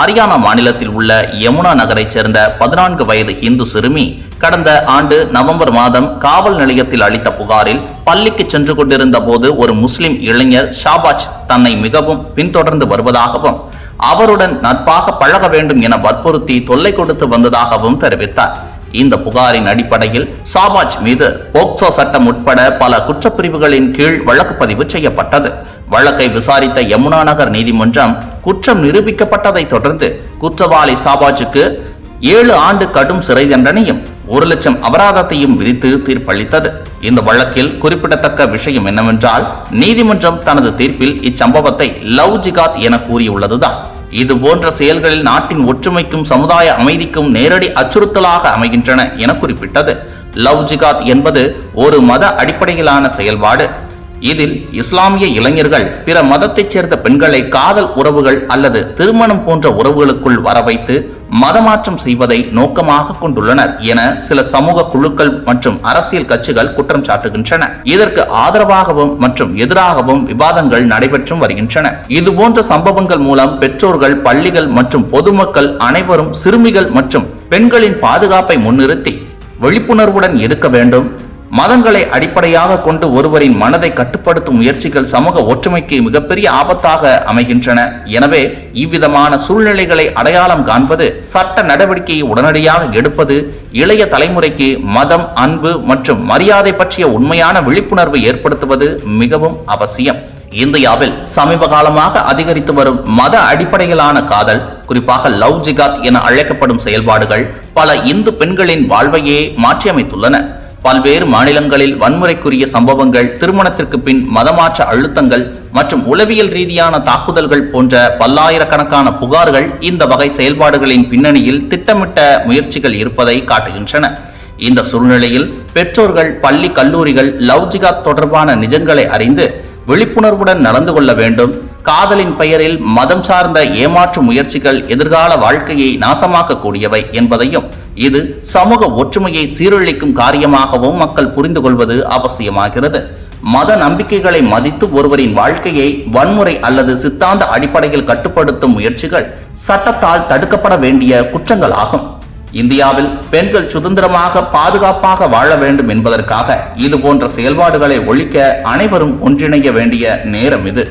ஹரியானா மாநிலத்தில் உள்ள யமுனா நகரைச் சேர்ந்த பதினான்கு வயது இந்து சிறுமி கடந்த ஆண்டு நவம்பர் மாதம் காவல் நிலையத்தில் அளித்த புகாரில் பள்ளிக்கு சென்று கொண்டிருந்த போது ஒரு முஸ்லிம் இளைஞர் ஷாபாஜ் தன்னை மிகவும் பின்தொடர்ந்து வருவதாகவும் அவருடன் நட்பாக பழக வேண்டும் என வற்புறுத்தி தொல்லை கொடுத்து வந்ததாகவும் தெரிவித்தார். இந்த புகாரின் அடிப்படையில் சாபாஜ் மீது போக்சோ சட்டம் உட்பட பல குற்றப்பிரிவுகளின் கீழ் வழக்கு பதிவு செய்யப்பட்டது. வழக்கை விசாரித்த யமுனா நகர் நீதிமன்றம் குற்றம் நிரூபிக்கப்பட்டதை தொடர்ந்து குற்றவாளி சாபாஜுக்கு ஏழு ஆண்டு கடும் சிறை தண்டனையும் ஒரு லட்சம் அபராதத்தையும் விதித்து தீர்ப்பளித்தது. இந்த வழக்கில் குறிப்பிடத்தக்க விஷயம் என்னவென்றால் நீதிமன்றம் தனது தீர்ப்பில் இச்சம்பவத்தை லவ் ஜிகாத் என கூறியுள்ளதுதான். இது போன்ற செயல்களில் நாட்டின் ஒற்றுமைக்கும் சமுதாய அமைதிக்கும் நேரடி அச்சுறுத்தலாக அமைகின்றன என குறிப்பிட்டது. லவ் ஜிகாத் என்பது ஒரு மத அடிப்படையிலான செயல்பாடு. இதில் இஸ்லாமிய இளைஞர்கள் பிற மதத்தைச் சேர்ந்த பெண்களை காதல் உறவுகள் அல்லது திருமணம் போன்ற உறவுகளுக்குள் வர வைத்து மதமாற்றம் செய்வதை நோக்கமாக கொண்டுள்ளனர் என சில சமூக குழுக்கள் மற்றும் அரசியல் கட்சிகள் குற்றம் சாட்டுகின்றன. இதற்கு ஆதரவாகவும் மற்றும் எதிராகவும் விவாதங்கள் நடைபெற்றும் வருகின்றன. இதுபோன்ற சம்பவங்கள் மூலம் பெற்றோர்கள் பள்ளிகள் மற்றும் பொதுமக்கள் அனைவரும் சிறுமிகள் மற்றும் பெண்களின் பாதுகாப்பை முன்னிறுத்தி விழிப்புணர்வுடன் இருக்க வேண்டும் மதங்களை அடிப்படையாக கொண்டு ஒருவரின் மனதை கட்டுப்படுத்தும் முயற்சிகள் சமூக ஒற்றுமைக்கு மிகப்பெரிய ஆபத்தாக அமைகின்றன. எனவே இவ்விதமான சூழ்நிலைகளை அடையாளம் காண்பது சட்ட நடவடிக்கையை உடனடியாக எடுப்பது இளைய தலைமுறைக்கு மதம் அன்பு மற்றும் மரியாதை பற்றிய உண்மையான விழிப்புணர்வு ஏற்படுத்துவது மிகவும் அவசியம். இந்தியாவில் சமீப காலமாக அதிகரித்து வரும் மத அடிப்படையிலான காதல் குறிப்பாக லவ் ஜிகாத் என அழைக்கப்படும் செயல்பாடுகள் பல இந்து பெண்களின் வாழ்வையே மாற்றியமைத்துள்ளன. பல்வேறு மாநிலங்களில் வன்முறைக்குரிய சம்பவங்கள் திருமணத்திற்கு பின் மதமாற்ற அழுத்தங்கள் மற்றும் உளவியல் ரீதியான தாக்குதல்கள் போன்ற பல்லாயிரக்கணக்கான புகார்கள் இந்த வகை செயல்பாடுகளின் பின்னணியில் திட்டமிட்ட முயற்சிகள் இருப்பதை காட்டுகின்றன. இந்த சூழ்நிலையில் பெற்றோர்கள் பள்ளி கல்லூரிகள் லவ் ஜிகாத் தொடர்பான நிஜங்களை அறிந்து விழிப்புணர்வுடன் நடந்து கொள்ள வேண்டும். காதலின் பெயரில் மதம் சார்ந்த ஏமாற்று முயற்சிகள் எதிர்கால வாழ்க்கையை நாசமாக்கக்கூடியவை என்பதையும் இது சமூக ஒற்றுமையை சீரழிக்கும் காரியமாகவும் மக்கள் புரிந்து கொள்வது அவசியமாகிறது. மத நம்பிக்கைகளை மதித்து ஒருவரின் வாழ்க்கையை வன்முறை அல்லது சித்தாந்த அடிப்படையில் கட்டுப்படுத்தும் முயற்சிகள் சட்டத்தால் தடுக்கப்பட வேண்டிய குற்றங்கள் ஆகும் இந்தியாவில் பெண்கள் சுதந்திரமாக பாதுகாப்பாக வாழ வேண்டும் என்பதற்காக இது போன்ற செயல்பாடுகளை ஒழிக்க அனைவரும் ஒன்றிணைய வேண்டிய நேரம் இது.